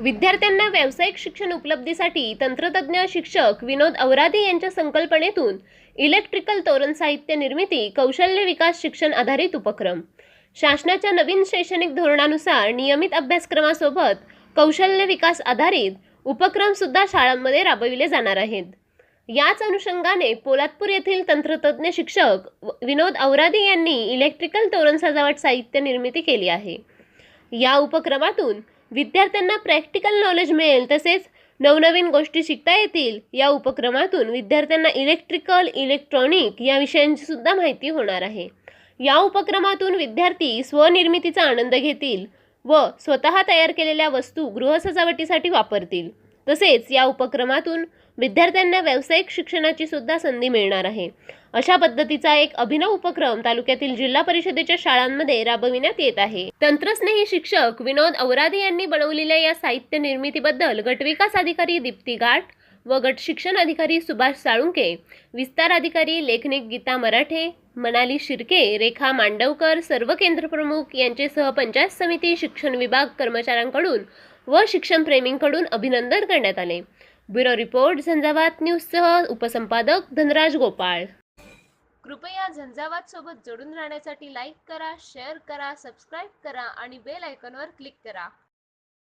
विद्यार्थ्यांना व्यावसायिक शिक्षण उपलब्धीसाठी तंत्रतज्ञ शिक्षक विनोद औरादी यांच्या संकल्पनेतून इलेक्ट्रिकल तोरण साहित्य निर्मिती कौशल्य विकास शिक्षण आधारित उपक्रम. शासनाच्या नवीन शैक्षणिक धोरणानुसार नियमित अभ्यासक्रमासोबत कौशल्य विकास आधारित उपक्रम सुद्धा शाळांमध्ये राबविले जाणार आहेत. याच अनुषंगाने पोलादपूर येथील तंत्रतज्ञ शिक्षक व- विनोद औरादे यांनी इलेक्ट्रिकल तोरण सजावट साहित्य निर्मिती केली आहे. या उपक्रमातून विद्यार्थ्यांना प्रॅक्टिकल नॉलेज मिळेल तसेच नवनवीन गोष्टी शिकता येतील या उपक्रमातून विद्यार्थ्यांना इलेक्ट्रिकल इलेक्ट्रॉनिक या विषयांची सुद्धा माहिती होणार आहे. या उपक्रमातून विद्यार्थी स्वनिर्मितीचा आनंद घेतील व स्वतः तयार केलेल्या वस्तू गृहसजावटीसाठी वापरतील. तसेच या उपक्रमातून विद्यार्थ्यांना व्यावसायिक शिक्षणाची सुद्धा संधी मिळणार आहे. अशा पद्धतीचा एक अभिनव उपक्रम तालुक्यातील जिल्हा परिषदेच्या शाळांमध्ये राबविण्यात येत आहे. तंत्रस्नेही शिक्षक विनोद औरादी यांनी बनवलेल्या या साहित्य निर्मितीबद्दल गटविकास अधिकारी दीप्ती गाठ व गट शिक्षण अधिकारी सुभाष साळुंके विस्तार अधिकारी लेखनिक गीता मराठे मनाली शिर्के रेखा मांडवकर सर्व केंद्रप्रमुख यांचे सहपंचायत समिती शिक्षण विभाग कर्मचाऱ्यांकडून व शिक्षणप्रेमींकडून अभिनंदन करण्यात आले. ब्युरो रिपोर्ट झंझावात न्यूजसह उपसंपादक धनराज गोपाळ. कृपया झंझावात सोबत जोडून राहण्यासाठी लाईक करा शेअर करा सबस्क्राईब करा आणि बेल आयकॉनवर क्लिक करा.